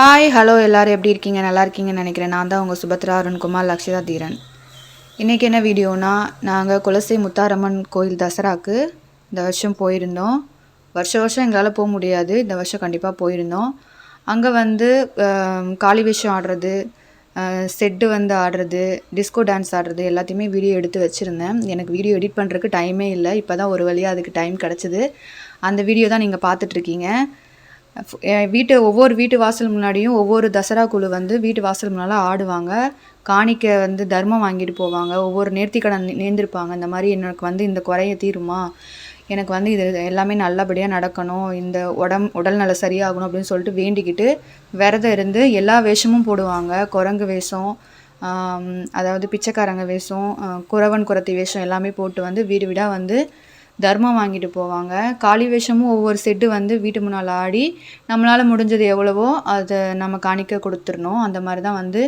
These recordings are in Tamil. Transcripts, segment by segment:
ஹாய் ஹலோ எல்லோரும் எப்படி இருக்கீங்க? நல்லா இருக்கீங்கன்னு நினைக்கிறேன். நான் தான் உங்கள் சுபத்ரா அருண்குமார் லக்ஷிதா தீரன். இன்றைக்கி என்ன வீடியோனா நாங்கள் குலசை முத்தாரம்மன் கோயில் தசராக்கு இந்த வருஷம் போயிருந்தோம். வருஷம் வருஷம் எங்களால் போக முடியாது. இந்த வருஷம் கண்டிப்பாக போயிருந்தோம். அங்கே வந்து காளி விஷயம் ஆடுறது செட்டு வந்து ஆடுறது டிஸ்கோ டான்ஸ் ஆடுறது எல்லாத்தையுமே வீடியோ எடுத்து வச்சுருந்தேன். எனக்கு வீடியோ எடிட் பண்ணுறதுக்கு டைமே இல்லை. இப்போ தான் ஒரு வழியாக அதுக்கு டைம் கிடச்சிது. அந்த வீடியோ தான் நீங்கள் பார்த்துட்ருக்கீங்க வீட்டு ஒவ்வொரு வீட்டு வாசல் முன்னாடியும் ஒவ்வொரு தசரா குழு வந்து வீட்டு வாசல் முன்னால் ஆடுவாங்க. காணிக்க வந்து தர்மம் வாங்கிட்டு போவாங்க. ஒவ்வொரு நேர்த்திக்கடன் நேர்ந்திருப்பாங்க. இந்த மாதிரி எனக்கு வந்து இந்த குறைய தீருமா? எனக்கு வந்து இது எல்லாமே நல்லபடியாக நடக்கணும். இந்த உடம் உடல்நல சரியாகணும் அப்படின்னு சொல்லிட்டு வேண்டிக்கிட்டு விரதம் இருந்து எல்லா வேஷமும் போடுவாங்க. குரங்கு வேஷம் அதாவது பிச்சைக்காரங்க வேஷம் குறவன் குரத்தி வேஷம் எல்லாமே போட்டு வந்து வீடு வீடாக வந்து தர்மம் வாங்கிட்டு போவாங்க. காளி வேஷமும் ஒவ்வொரு செட்டு வந்து வீட்டு முன்னால் ஆடி நம்மளால் முடிஞ்சது எவ்வளவோ அதை நம்ம காணிக்க கொடுத்துடணும். அந்த மாதிரி தான் வந்து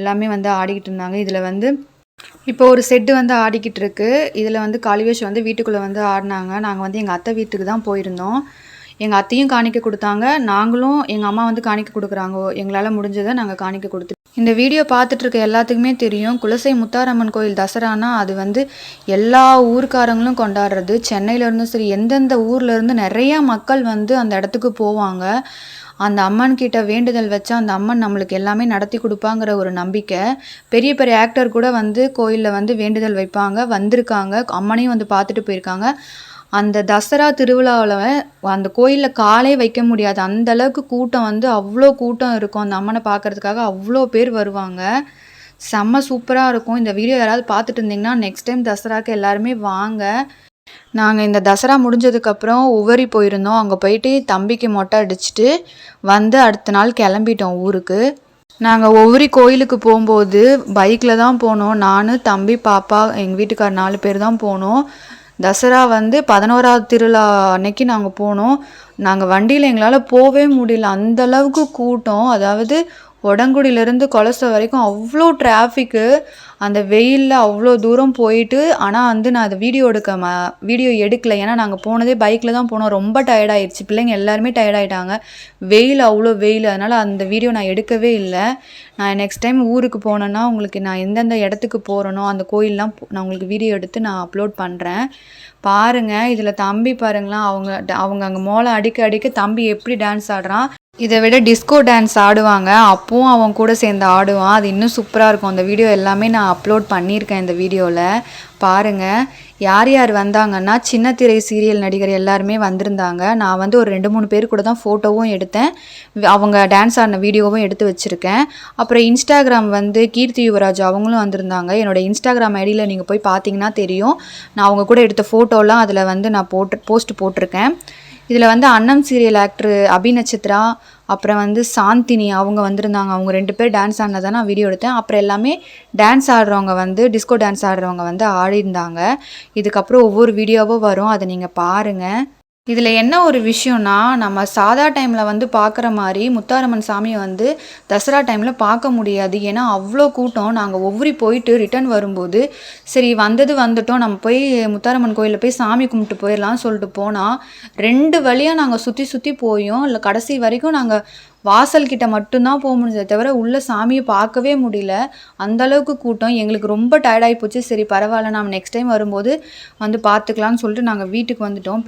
எல்லாமே வந்து ஆடிக்கிட்டு இருந்தாங்க. இதில் வந்து இப்போ ஒரு செட்டு வந்து ஆடிக்கிட்டு இருக்கு. இதில் வந்து காளி வேஷம் வந்து வீட்டுக்குள்ளே வந்து ஆடினாங்க. நாங்கள் வந்து எங்கள் அத்தை வீட்டுக்கு தான் போயிருந்தோம். எங்கள் அத்தையும் காணிக்க கொடுத்தாங்க. நாங்களும் எங்கள் அம்மா வந்து காணிக்க கொடுக்குறாங்க. எங்களால் முடிஞ்சதை நாங்கள் காணிக்க கொடுத்து இந்த வீடியோ பார்த்துட்ருக்க எல்லாத்துக்குமே தெரியும். குலசை முத்தாரம்மன் கோயில் தசரானா அது வந்து எல்லா ஊர்க்காரங்களும் கொண்டாடுறது. சென்னையிலேருந்தும் சரி எந்தெந்த ஊர்லேருந்து நிறையா நிறைய மக்கள் வந்து அந்த இடத்துக்கு போவாங்க. அந்த அம்மன் கிட்ட வேண்டுதல் வச்சா அந்த அம்மன் நம்மளுக்கு எல்லாமே நடத்தி கொடுப்பாங்கிற ஒரு நம்பிக்கை. பெரிய பெரிய ஆக்டர் கூட வந்து கோயிலில் வந்து வேண்டுதல் வைப்பாங்க வந்திருக்காங்க. அம்மனையும் வந்து பார்த்துட்டு போயிருக்காங்க. அந்த தசரா திருவிழாவில் அந்த கோயிலில் காலே வைக்க முடியாது. அந்த அளவுக்கு கூட்டம் வந்து அவ்வளோ கூட்டம் இருக்கும். அந்த அம்மனை பார்க்கறதுக்காக அவ்வளோ பேர் வருவாங்க. செம்ம சூப்பராக இருக்கும். இந்த வீடியோ யாராவது பார்த்துட்டு இருந்தீங்கன்னா நெக்ஸ்ட் டைம் தசராக்கு எல்லாருமே வாங்க. நாங்கள் இந்த தசரா முடிஞ்சதுக்கப்புறம் உவரி போயிருந்தோம். அங்கே போயிட்டு தம்பிக்கு மொட்டை அடிச்சுட்டு வந்து அடுத்த நாள் கிளம்பிட்டோம் ஊருக்கு. நாங்கள் ஒவ்வொரு கோயிலுக்கு போகும்போது பைக்கில் தான் போனோம். நான் தம்பி பாப்பா எங்கள் வீட்டுக்கார் நாலு பேர் தான் போனோம். தசரா வந்து பதினோராவது திருவிழா அன்னைக்கு நாங்கள் போனோம். நாங்கள் வண்டியில் எங்களால் போகவே முடியல. அந்த அளவுக்கு கூட்டம். அதாவது உடங்குடியிலேருந்து கொலச வரைக்கும் அவ்வளோ டிராஃபிக்கு அந்த வெயிலில் அவ்வளோ தூரம் போயிட்டு ஆனால் வந்து நான் அதை வீடியோ எடுக்க ம வீடியோ எடுக்கலை. ஏன்னா நாங்கள் போனதே பைக்கில் தான் போனோம். ரொம்ப டயர்டாயிடுச்சு பிள்ளைங்க எல்லாருமே டயர்டாயிட்டாங்க வெயில் அவ்வளோ வெயில். அதனால் அந்த வீடியோ நான் எடுக்கவே இல்லை. நான் நெக்ஸ்ட் டைம் ஊருக்கு போனேன்னா உங்களுக்கு நான் எந்தெந்த இடத்துக்கு போகிறேனோ அந்த கோயிலெலாம் நான் உங்களுக்கு வீடியோ எடுத்து நான் அப்லோட் பண்ணுறேன் பாருங்கள் இதில் தம்பி பாருங்களேன். அவங்க அவங்க அங்கே மோளம் அடிக்க அடிக்க தம்பி எப்படி டான்ஸ் ஆடுறான்? இதை விட டிஸ்கோ டான்ஸ் ஆடுவாங்க. அப்பவும் அவன் கூட சேர்ந்து ஆடுவான். அது இன்னும் சூப்பராக இருக்கும். அந்த வீடியோ எல்லாமே நான் அப்லோட் பண்ணியிருக்கேன் இந்த வீடியோவில் பாருங்கள் யார் யார் வந்தாங்கன்னா சின்ன திரை சீரியல் நடிகர் எல்லாருமே வந்திருந்தாங்க. நான் வந்து ஒரு ரெண்டு மூணு பேர் கூட தான் ஃபோட்டோவும் எடுத்தேன். அவங்க டான்ஸ் ஆடின வீடியோவும் எடுத்து வச்சுருக்கேன். அப்புறம் இன்ஸ்டாகிராம் வந்து கீர்த்தி யுவராஜ் அவங்களும் வந்திருந்தாங்க. என்னோட இன்ஸ்டாகிராம் ஐடியில் நீங்கள் போய் பார்த்தீங்கன்னா தெரியும். நான் அவங்க கூட எடுத்த ஃபோட்டோலாம் அதில் வந்து நான் போட்டு போஸ்ட் போட்டிருக்கேன். இதில் வந்து அன்னம் சீரியல் ஆக்டர் அபிநட்சத்ரா அப்புறம் வந்து சாந்தினி அவங்க வந்திருந்தாங்க. அவங்க ரெண்டு பேர் டான்ஸ் ஆடினதை நான் வீடியோ எடுத்தேன். அப்புறம் எல்லாமே டான்ஸ் ஆடுறவங்க வந்து டிஸ்கோ டான்ஸ் ஆடுறவங்க வந்து ஆடிருந்தாங்க இதுக்கப்புறம் ஒவ்வொரு வீடியோவும் வரும். அதை நீங்கள் பாருங்கள் இதில் என்ன ஒரு விஷயம்னா நம்ம சாதா டைமில் வந்து பார்க்குற மாதிரி முத்தாரம்மன் சாமியை வந்து தசரா டைமில் பார்க்க முடியாது. ஏன்னா அவ்வளோ கூட்டம். நாங்கள் ஒவ்வொரு போயிட்டு ரிட்டர்ன் வரும்போது சரி வந்தது வந்துட்டோம். நம்ம போய் முத்தாரம்மன் கோயிலில் போய் சாமி கும்பிட்டு போயிடலாம்னு சொல்லிட்டு போனால் ரெண்டு வழியாக நாங்கள் சுற்றி சுற்றி போயும். இல்லை கடைசி வரைக்கும் நாங்கள் வாசல் கிட்ட மட்டும்தான் போக முடிஞ்சதை தவிர உள்ள சாமியை பார்க்கவே முடியல. அந்த அளவுக்கு கூட்டம். எங்களுக்கு ரொம்ப டயர்டாகி போச்சு. சரி பரவாயில்ல. நம்ம நெக்ஸ்ட் டைம் வரும்போது வந்து பார்த்துக்கலாம்னு சொல்லிட்டு நாங்கள் வீட்டுக்கு வந்துட்டோம்.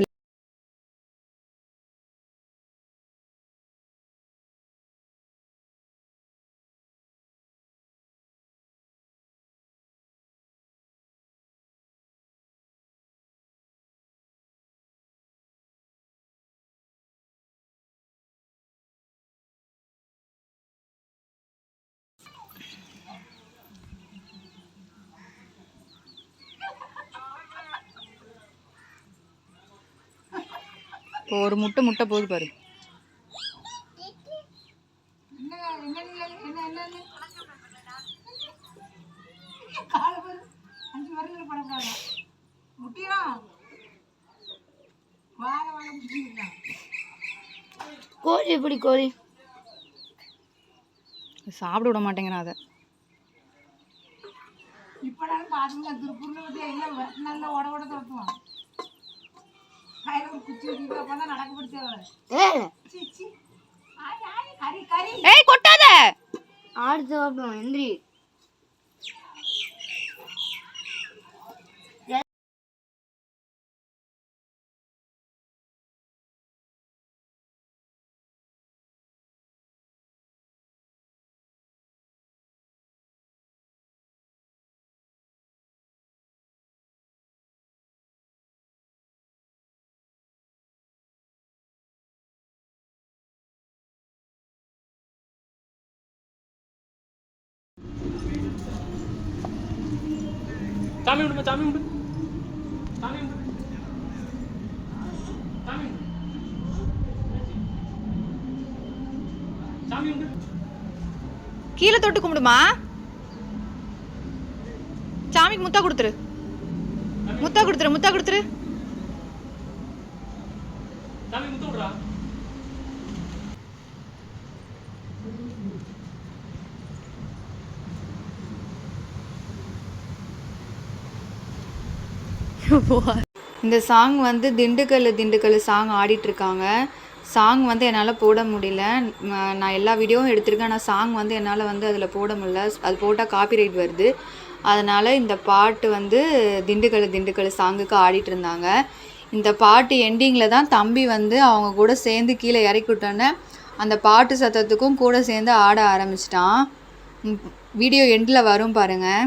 இப்போ ஒரு முட்டை முட்டை போகுது பாரு. கோழி எப்படி கோழி? சாப்பிட விட மாட்டேங்கிறான் அதை. இப்படாலும் பாத்துங்க திருப்பூர்ல வந்து எல்லாம் நல்லா உட உட தோட்டுவான் ஏய் கொட்டாத. ஆடுத்து பார்ப்போம் எந்திரி. சாமி விடுமா சாமி விடு சாமி விடு சாமி சாமி விடு கீழே தொட்டு கும்பிடுமா? சாமிக்கு முத்தா கொடுத்துரு. முத்தா கொடுத்துரு முத்தா கொடுத்துரு. சாமி முத்து விடுறா. இந்த சாங் வந்து திண்டுக்கல் திண்டுக்கல் சாங் ஆடிட்டுருக்காங்க. சாங் வந்து என்னால் போட முடியல. நான் எல்லா வீடியோவும் எடுத்திருக்கேன். ஆனால் சாங் வந்து என்னால் வந்து அதில் போட முடியல. அது போட்டால் காப்பிரைட் வருது. அதனால் இந்த பாட்டு வந்து திண்டுக்கல் திண்டுக்கல் சாங்குக்கு ஆடிட்டு இருந்தாங்க இந்த பாட்டு எண்டிங்கில் தான் தம்பி வந்து அவங்க கூட சேர்ந்து கீழே இறக்கி விட்டோன்னே அந்த பாட்டு சத்தத்துக்கும் கூட சேர்ந்து ஆட ஆரம்பிச்சிட்டான். வீடியோ எண்டில் வரும் பாருங்கள்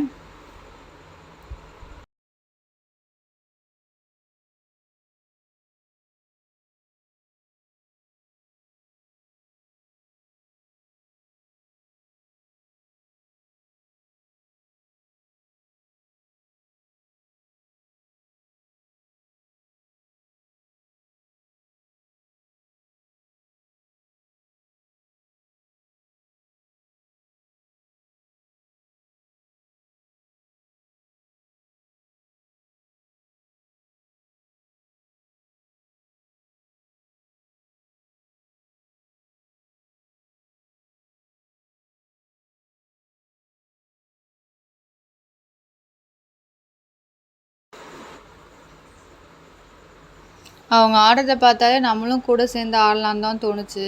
அவங்க ஆடுறத பார்த்தாலே நம்மளும் கூட சேர்ந்து ஆடலான்னு தான் தோணுச்சு.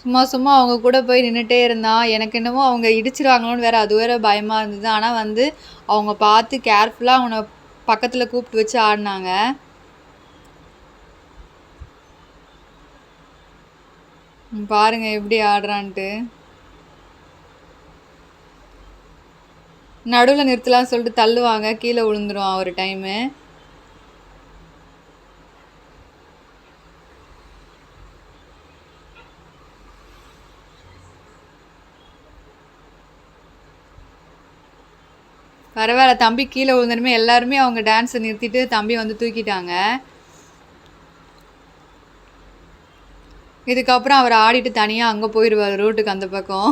சும்மா சும்மா அவங்க கூட போய் நின்றுட்டே இருந்தான் எனக்கு என்னமோ அவங்க இடிச்சிருவாங்களோன்னு வேற அது வேற பயமாக இருந்தது. ஆனால் வந்து அவங்க பார்த்து கேர்ஃபுல்லாக அவனை பக்கத்தில் கூப்பிட்டு வச்சு ஆடினாங்க. ம், பாருங்க எப்படி ஆடுறான்ட்டு. நடுவில் நிறுத்தலாம்னு சொல்லிட்டு தள்ளுவாங்க. கீழே விழுந்துருவான் ஒரு டைமு பரவாயில்ல தம்பி கீழே விழுந்தனுமே எல்லாருமே அவங்க டான்ஸை நிறுத்திட்டு தம்பி வந்து தூக்கிட்டாங்க. இதுக்கப்புறம் அவர் ஆடிட்டு தனியாக அங்கே போயிடுவார் ரோட்டுக்கு அந்த பக்கம்.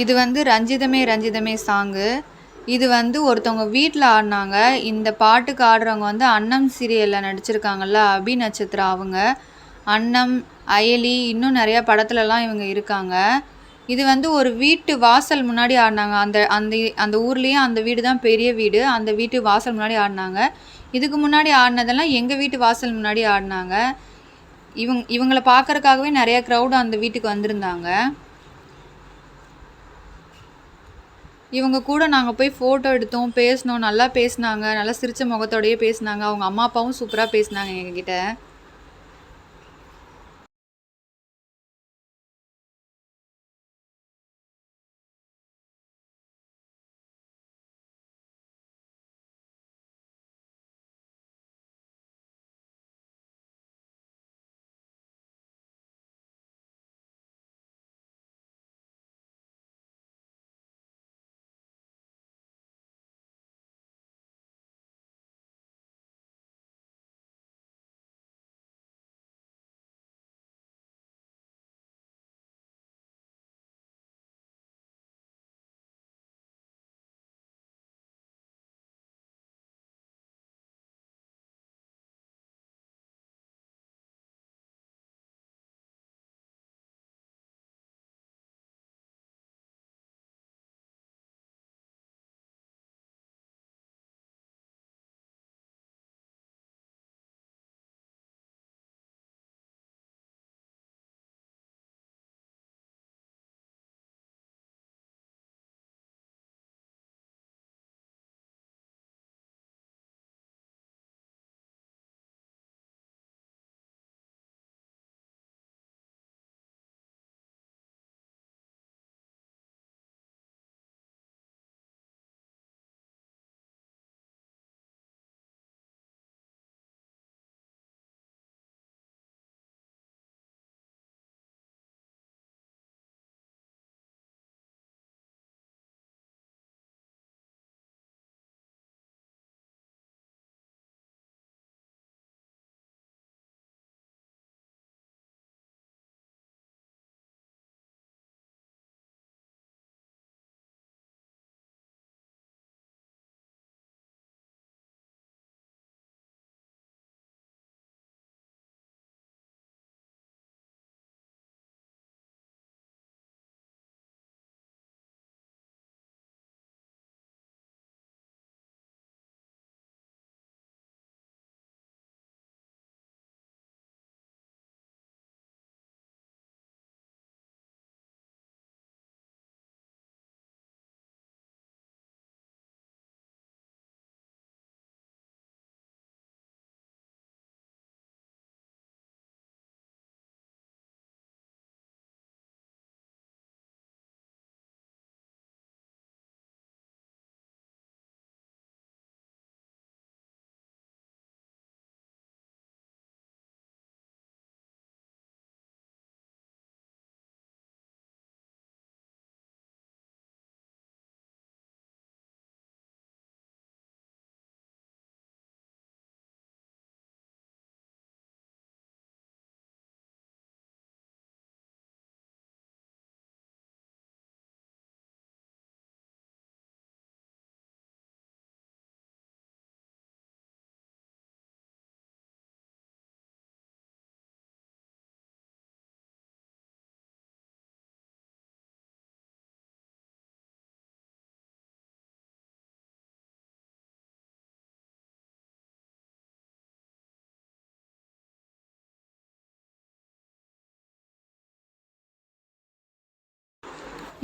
இது வந்து ரஞ்சிதமே ரஞ்சிதமே சாங்கு இது வந்து ஒருத்தவங்க வீட்டில் ஆடினாங்க. இந்த பாட்டுக்கு ஆடுறவங்க வந்து அன்னம் சீரியலில் நடிச்சிருக்காங்கல்ல அபி நட்சத்திரா அவங்க. அன்னம் அயலி இன்னும் நிறையா படத்துலலாம் இவங்க இருக்காங்க. இது வந்து ஒரு வீட்டு வாசல் முன்னாடி ஆடினாங்க. அந்த அந்த அந்த ஊர்லேயே அந்த வீடு தான் பெரிய வீடு. அந்த வீட்டு வாசல் முன்னாடி ஆடினாங்க. இதுக்கு முன்னாடி ஆடினதெல்லாம் எங்கள் வீட்டு வாசல் முன்னாடி ஆடினாங்க. இவங் இவங்கள பார்க்கறக்காகவே நிறைய க்ரௌடு அந்த வீட்டுக்கு வந்திருந்தாங்க. இவங்க கூட நாங்கள் போய் ஃபோட்டோ எடுத்தோம் பேசினோம் நல்லா பேசினாங்க நல்லா சிரித்த முகத்தோடையே பேசினாங்க. அவங்க அம்மா அப்பாவும் சூப்பராக பேசினாங்க எங்ககிட்ட.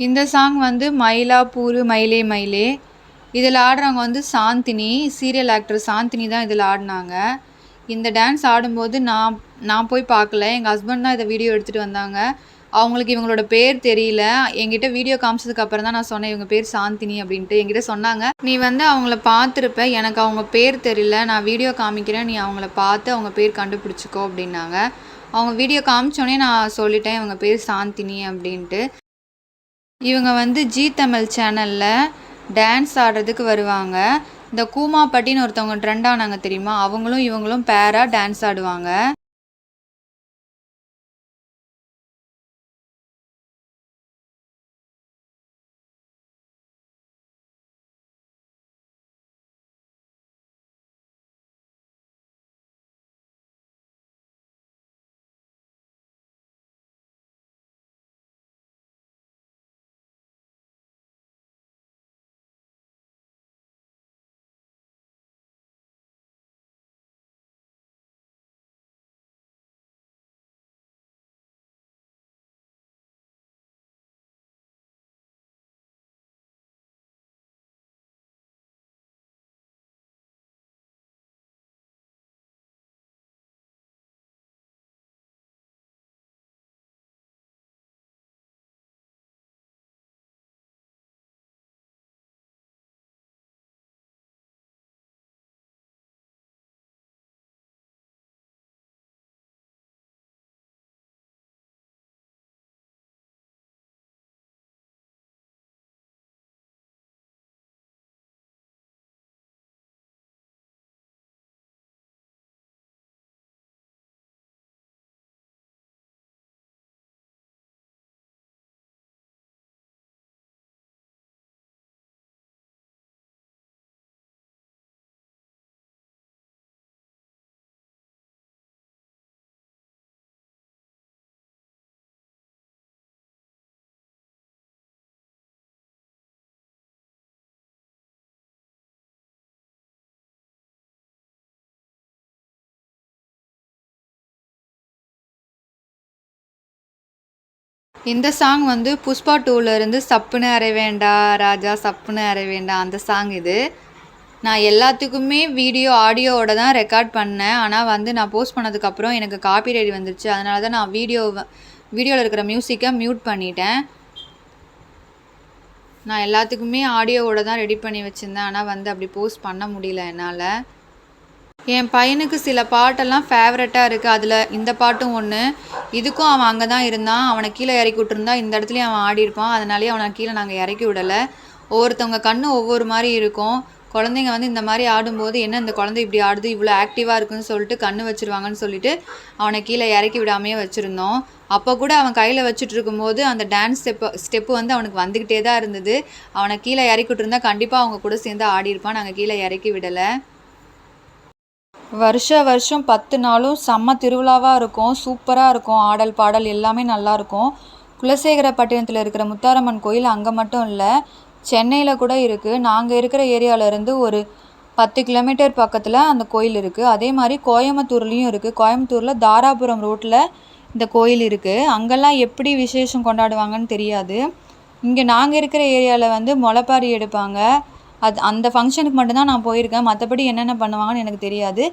இந்த சாங் வந்து மயிலாப்பூர் மயிலே மயிலே. இதில் ஆடுறவங்க வந்து சாந்தினி சீரியல் ஆக்டர் சாந்தினி தான் இதில் ஆடினாங்க. இந்த டான்ஸ் ஆடும்போது நான் நான் போய் பார்க்கல. எங்கள் ஹஸ்பண்ட் தான் இதை வீடியோ எடுத்துகிட்டு வந்தாங்க. அவங்களுக்கு இவங்களோட பேர் தெரியல. என்கிட்ட வீடியோ காமிச்சதுக்கு அப்புறம் தான் நான் சொன்னேன் இவங்க பேர் சாந்தினி அப்படின்ட்டு. என்கிட்ட சொன்னாங்க. நீ வந்து அவங்கள பார்த்துருப்ப. எனக்கு அவங்க பேர் தெரியல. நான் வீடியோ காமிக்கிறேன். நீ அவங்கள பார்த்து அவங்க பேர் கண்டுபிடிச்சிக்கோ அப்படின்னாங்க. அவங்க வீடியோ காமிச்சோடனே நான் சொல்லிட்டேன் இவங்க பேர் சாந்தினி அப்படின்ட்டு. இவங்க வந்து ஜீ தமிழ் சேனலில் டான்ஸ் ஆடுறதுக்கு வருவாங்க. இந்த கூமாப்பட்டின்னு ஒருத்தவங்க ட்ரெண்ட் ஆனாங்க தெரியுமா? அவங்களும் இவங்களும் பேராக டான்ஸ் ஆடுவாங்க. இந்த சாங் வந்து புஷ்பா டூல சப்புன்னு அரைவேண்டா ராஜா சப்புன்னு அரைவேண்டா அந்த சாங் இது. நான் எல்லாத்துக்குமே வீடியோ ஆடியோவோட தான் ரெக்கார்ட் பண்ணேன். ஆனால் வந்து நான் போஸ்ட் பண்ணதுக்கப்புறம் எனக்கு காப்பிரைட் வந்துருச்சு. அதனால தான் நான் வீடியோ வீடியோவில் இருக்கிற மியூசிக்கை மியூட் பண்ணிட்டேன். நான் எல்லாத்துக்குமே ஆடியோவோட தான் ரெடி பண்ணி வச்சுருந்தேன். ஆனால் வந்து அப்படி போஸ்ட் பண்ண முடியல என்னால். என் பையனுக்கு சில பாட்டெல்லாம் ஃபேவரட்டாக இருக்குது அதில் இந்த பாட்டும் ஒன்று இதுக்கும் அவன் அங்கே தான் இருந்தான். அவனை கீழே இறக்கி விட்டுருந்தா இந்த இடத்துலையும் அவன் ஆடி இருப்பான். அதனாலேயே அவனை கீழே நாங்கள் இறக்கி விடலை. ஒவ்வொருத்தவங்க கண்ணு ஒவ்வொரு மாதிரி இருக்கும். குழந்தைங்க வந்து இந்த மாதிரி ஆடும்போது என்ன இந்த குழந்தை இப்படி ஆடுது? இவ்வளோ ஆக்டிவாக இருக்குன்னு சொல்லிட்டு கண்ணு வச்சிருவாங்கன்னு சொல்லிட்டு அவனை கீழே இறக்கி விடாமையே வச்சுருந்தோம். அப்போ கூட அவன் கையில் வச்சுட்டு இருக்கும்போது அந்த டான்ஸ் ஸ்டெப்பு ஸ்டெப்பு வந்து அவனுக்கு வந்துக்கிட்டே தான் இருந்தது. அவனை கீழே இறக்கி விட்டுருந்தா கண்டிப்பாக அவங்க கூட சேர்ந்து ஆடியிருப்பான் நாங்கள் கீழே இறக்கி விடலை. வருஷ வருஷம் பத்து நாளும் செம்ம திருவிழாவாக இருக்கும். சூப்பராக இருக்கும். ஆடல் பாடல் எல்லாமே நல்லா இருக்கும். குலசேகரப்பட்டினத்தில் இருக்கிற முத்தாரம்மன் கோயில் அங்கே மட்டும் இல்லை சென்னையில் கூட இருக்குது நாங்கள் இருக்கிற ஏரியாவிலேருந்து ஒரு பத்து கிலோமீட்டர் பக்கத்தில் அந்த கோயில் இருக்குது அதே மாதிரி கோயம்புத்தூர்லேயும் இருக்குது கோயம்புத்தூரில் தாராபுரம் ரோட்டில் இந்த கோயில் இருக்குது அங்கெல்லாம் எப்படி விசேஷம் கொண்டாடுவாங்கன்னு தெரியாது. இங்கே நாங்கள் இருக்கிற ஏரியாவில் வந்து முளைப்பாரி எடுப்பாங்க. அது அந்த ஃபங்க்ஷனுக்கு மட்டும்தான் நான் போயிருக்கேன். மற்றபடி என்னென்ன பண்ணுவாங்கன்னு எனக்கு தெரியாது.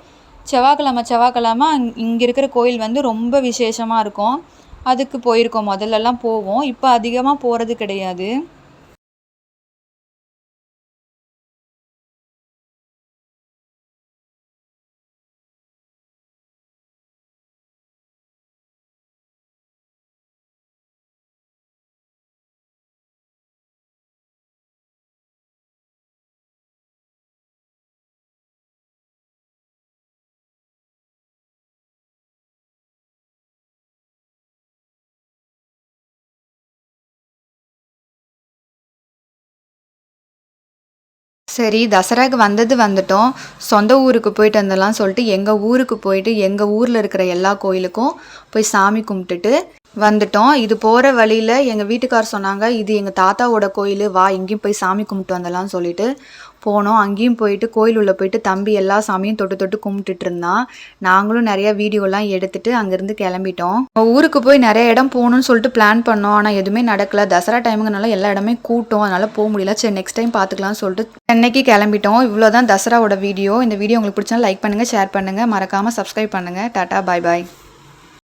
செவ்வாய்க்கிழம செவ்வாய்க்கிழம இங்கே இருக்கிற கோயில் வந்து ரொம்ப விசேஷமாக இருக்கும். அதுக்கு போயிருக்கோம். முதல்லலாம் போவோம். இப்போ அதிகமாக போகிறது கிடையாது. சரி தசராக்கு வந்தது வந்துட்டோம். சொந்த ஊருக்கு போயிட்டு வந்தலாம் சொல்லிட்டு எங்கள் ஊருக்கு போயிட்டு எங்கள் ஊரில் இருக்கிற எல்லா கோயிலுக்கும் போய் சாமி கும்பிட்டுட்டு வந்துட்டோம். இது போகிற வழியில் எங்கள் வீட்டுக்கார் சொன்னாங்க இது எங்கள் தாத்தாவோட கோயில் வா இங்கேயும் போய் சாமி கும்பிட்டு வந்துடலாம் சொல்லிட்டு போனோம். அங்கேயும் போயிட்டு கோயில் உள்ளே போயிட்டு தம்பி எல்லா சாமியும் தொட்டு தொட்டு கும்பிட்டுட்டு இருந்தான் நாங்களும் நிறைய வீடியோலாம் எடுத்துட்டு அங்கேருந்து கிளம்பிட்டோம். ஊருக்கு போய் நிறைய இடம் போகணும்னு சொல்லிட்டு பிளான் பண்ணோம். ஆனால் எதுவுமே நடக்கல. தசரா டைமுங்கனால எல்லா இடமே கூட்டம். அதனால் போக முடியல. சரி நெக்ஸ்ட் டைம் பார்த்துக்கலாம்னு சொல்லிட்டு சென்னைக்கு கிளம்பிட்டோம். இவ்வளோதான் தசராவோட வீடியோ இந்த வீடியோ உங்களுக்கு பிடிச்சா லைக் பண்ணுங்கள் ஷேர் பண்ணுங்கள் மறக்காமல் சப்ஸ்கிரைப் பண்ணுங்கள் டாட்டா பாய் பாய்